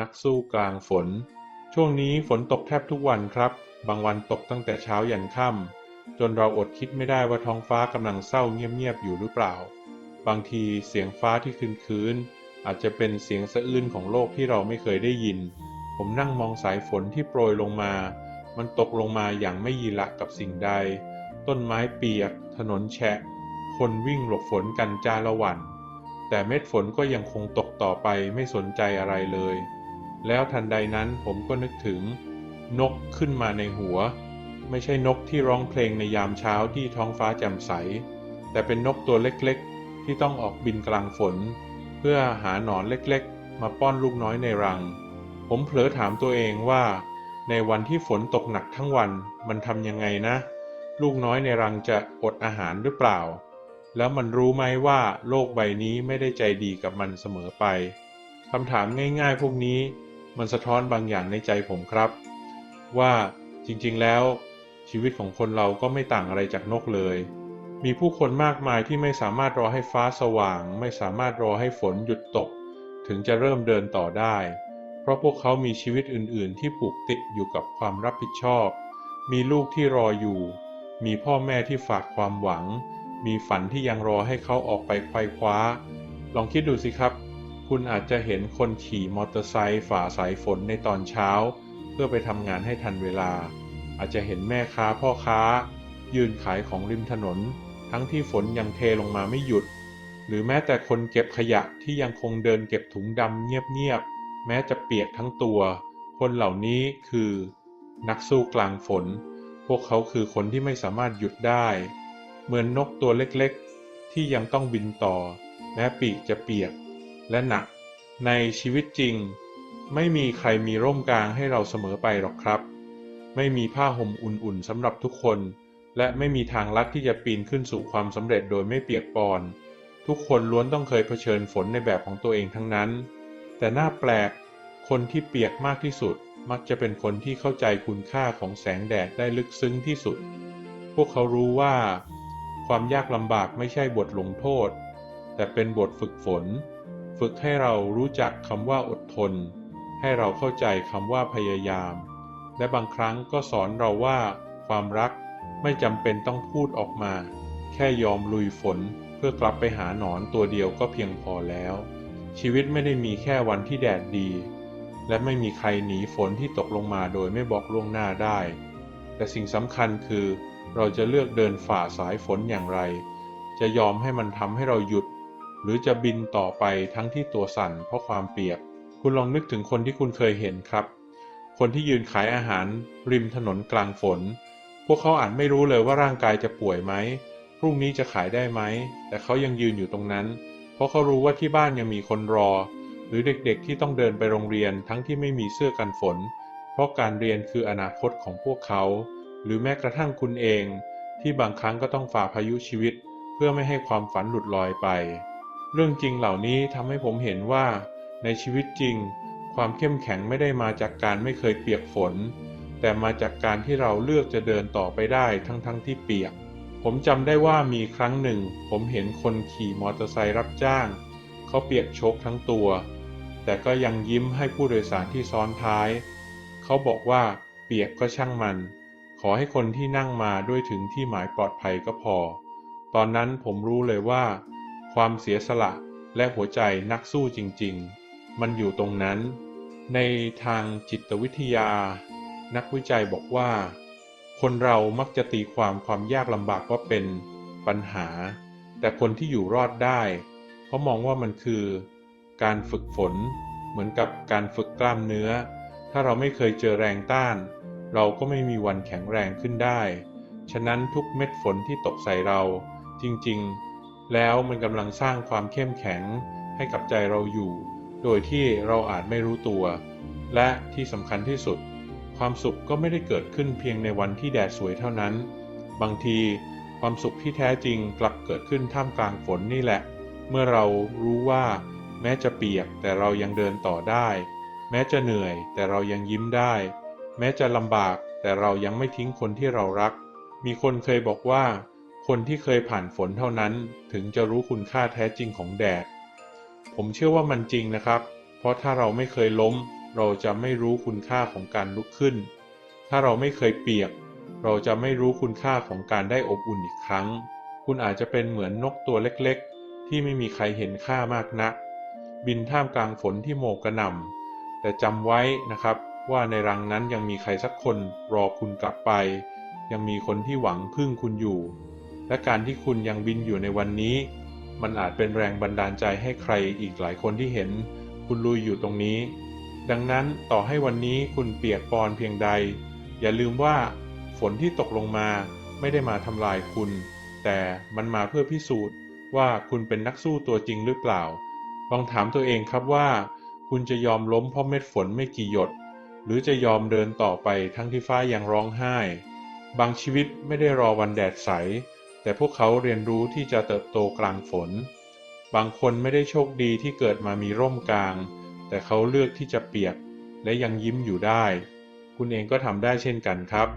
นักสู้กลางฝน ช่วงนี้ฝนตกแทบทุกวันครับ บางวันตกตั้งแต่เช้ายันค่ำจนเราอดคิดไม่ได้ว่าท้องฟ้ากำลังเศร้าเงียบๆอยู่หรือเปล่า บางทีเสียงฟ้าที่คืนๆอาจจะเป็นเสียงสะอื้นของโลกที่เราไม่เคยได้ยิน ผมนั่งมองสายฝนที่โปรยลงมา มันตกลงมาอย่างไม่ยีละกับสิ่งใด ต้นไม้เปียก ถนนแฉะ คนวิ่งหลบฝนกันจาละวัน แต่เม็ดฝนก็ยังคงตกต่อไปไม่สนใจอะไรเลย แล้วทันใดนั้นผมก็นึกถึง นกขึ้นมาในหัว ไม่ใช่นกที่ร้องเพลงในยามเช้าที่ท้องฟ้าแจ่มใส แต่เป็นนกตัวเล็กๆ ที่ต้องออกบินกลางฝน เพื่อหาหนอนเล็กๆ มาป้อนลูกน้อยในรัง ผมเผลอถามตัวเองว่า ในวันที่ฝนตกหนักทั้งวันมันทำยังไงนะ ลูกน้อยในรังจะอดอาหารหรือเปล่า แล้วมันรู้ไหมว่าโลกใบนี้ไม่ได้ใจดีกับมันเสมอไปคำถามง่าย ๆ พวกนี้ มันสะท้อนบางอย่างในใจผมครับ ว่าจริงๆแล้วชีวิตของคนเราก็ไม่ต่างอะไรจากนกเลย มีผู้คนมากมายที่ไม่สามารถรอให้ฟ้าสว่าง ไม่สามารถรอให้ฝนหยุดตก ถึงจะเริ่มเดินต่อได้ เพราะพวกเขามีชีวิตอื่นๆ ที่ผูกติดอยู่กับความรับผิดชอบ มีลูกที่รออยู่ มีพ่อแม่ที่ฝากความหวัง มีฝันที่ยังรอให้เขาออกไปไขว้คว้า ลองคิดดูสิครับ คุณอาจจะเห็นคนขี่มอเตอร์ไซค์ฝ่าสายฝนในตอนเช้า เพื่อไปทำงานให้ทันเวลา อาจจะเห็นแม่ค้าพ่อค้า ยืนขายของริมถนน ทั้งที่ฝนยังเทลงมาไม่หยุด หรือแม้แต่คนเก็บขยะที่ยังคงเดินเก็บถุงดำเงียบๆแม้จะเปียกทั้งตัว คนเหล่านี้คือ นักสู้กลางฝน พวกเขาคือคนที่ไม่สามารถหยุดได้ เหมือนนกตัวเล็กๆ ที่ยังต้องบินต่อ แม้ปีกจะเปียก และหนัก ในชีวิตจริง ไม่มีใครมีร่มกลางให้เราเสมอไปหรอกครับ ไม่มีผ้าห่มอุ่นๆสำหรับทุกคน และไม่มีทางลัดที่จะปีนขึ้นสู่ความสำเร็จโดยไม่เปียกปอน ทุกคนล้วนต้องเคยเผชิญฝนในแบบของตัวเองทั้งนั้น แต่น่าแปลก คนที่เปียกมากที่สุด มักจะเป็นคนที่เข้าใจคุณค่าของแสงแดดได้ลึกซึ้งที่สุด พวกเขารู้ว่า ความยากลำบากไม่ใช่บทลงโทษ แต่เป็นบทฝึกฝน ฝึกให้เรารู้จักคำว่าอดทน ให้เราเข้าใจคำว่าพยายาม และบางครั้งก็สอนเราว่า ความรักไม่จำเป็นต้องพูดออกมา แค่ยอมลุยฝนเพื่อกลับไปหาหนอนตัวเดียวก็เพียงพอแล้ว ชีวิตไม่ได้มีแค่วันที่แดดดี และไม่มีใครหนีฝนที่ตกลงมาโดยไม่บอกล่วงหน้าได้ แต่สิ่งสำคัญคือ เราจะเลือกเดินฝ่าสายฝนอย่างไร จะยอมให้มันทำให้เราหยุด หรือจะบินต่อไปทั้งที่ตัวสั่นเพราะความเปียก คุณลองนึกถึงคนที่คุณเคยเห็นครับ คนที่ยืนขายอาหาร ริมถนนกลางฝน พวกเขาอาจไม่รู้เลยว่าร่างกายจะป่วยไหม พรุ่งนี้จะขายได้ไหม แต่เขายังยืนอยู่ตรงนั้น เพราะเขารู้ว่าที่บ้านยังมีคนรอ หรือเด็กๆที่ต้องเดินไปโรงเรียนทั้งที่ไม่มีเสื้อกันฝน เพราะการเรียนคืออนาคตของพวกเขา หรือแม้กระทั่งคุณเอง ที่บางครั้งก็ต้องฝ่าพายุชีวิต เพื่อไม่ให้ความฝันหลุดลอยไป เรื่องจริงเหล่านี้ทำให้ผมเห็นว่า ในชีวิตจริง ความเข้มแข็งไม่ได้มาจากการไม่เคยเปียกฝน แต่มาจากการที่เราเลือกจะเดินต่อไปได้ทั้งๆทที่เปียก ผมจำได้ว่ามีครั้งหนึ่ง ผมเห็นคนขี่มอเตอร์ไซค์รับจ้าง เขาเปียกโชกทั้งตัว แต่ก็ยังยิ้มให้ผู้โดยสารที่ซ้อนท้าย เขาบอกว่าเปียกก็ช่างมัน ขอให้คนที่นั่งมาด้วยถึงที่หมายปลอดภัยก็พอ ตอนนั้นผมรู้เลยว่า ความเสียสละและหัวใจนักสู้จริง ๆ มันอยู่ตรงนั้น ในทางจิตวิทยา นักวิจัยบอกว่า คนเรามักจะตีความความยากลำบากว่าเป็นปัญหา แต่คนที่อยู่รอดได้เขามองว่ามันคือ การฝึกฝน เหมือนกับการฝึกกล้ามเนื้อ ถ้าเราไม่เคยเจอแรงต้าน เราก็ไม่มีวันแข็งแรงขึ้นได้ ฉะนั้นทุกเม็ดฝนที่ตกใส่เราจริงๆ แล้วมันกำลังสร้างความเข้มแข็งให้กับใจเราอยู่ โดยที่เราอาจไม่รู้ตัว และที่สำคัญที่สุด ความสุขก็ไม่ได้เกิดขึ้นเพียงในวันที่แดดสวยเท่านั้น บางทีความสุขที่แท้จริงกลับเกิดขึ้นท่ามกลางฝนนี่แหละ เมื่อเรารู้ว่า แม้จะเปียกแต่เรายังเดินต่อได้ แม้จะเหนื่อยแต่เรายังยิ้มได้ แม้จะลำบากแต่เรายังไม่ทิ้งคนที่เรารัก มีคนเคยบอกว่า คนที่เคยผ่านฝนเท่านั้นถึงจะรู้คุณค่าแท้จริงของแดด ผมเชื่อว่ามันจริงนะครับ เพราะถ้าเราไม่เคยล้ม เราจะไม่รู้คุณค่าของการลุกขึ้น ถ้าเราไม่เคยเปียก เราจะไม่รู้คุณค่าของการได้อบอุ่นอีกครั้ง คุณอาจจะเป็นเหมือนนกตัวเล็กๆ ที่ไม่มีใครเห็นค่ามากนัก บินท่ามกลางฝนที่โมกกระหน่ำแต่จำไว้นะครับว่าในรังนั้นยังมีใครสักคนรอคุณกลับไป ยังมีคนที่หวังพึ่งคุณอยู่ และการที่คุณยังบินอยู่ในวันนี้ มันอาจเป็นแรงบันดาลใจให้ใครอีกหลายคนที่เห็น คุณลุยอยู่ตรงนี้ ดังนั้นต่อให้วันนี้คุณเปียกปอนเพียงใด อย่าลืมว่าฝนที่ตกลงมาไม่ได้มาทำลายคุณ แต่มันมาเพื่อพิสูจน์ว่าคุณเป็นนักสู้ตัวจริงหรือเปล่า ลองถามตัวเองครับว่า คุณจะยอมล้มเพราะเม็ดฝนไม่กี่หยด หรือจะยอมเดินต่อไปทั้งที่ฟ้ายังร้องไห้ บางชีวิตไม่ได้รอวันแดดใส แต่พวกเขาเรียนรู้ที่จะเติบโตกลางฝน บางคนไม่ได้โชคดีที่เกิดมามีร่มกลาง แต่เขาเลือกที่จะเปียกและยังยิ้มอยู่ได้ คุณเองก็ทำได้เช่นกันครับ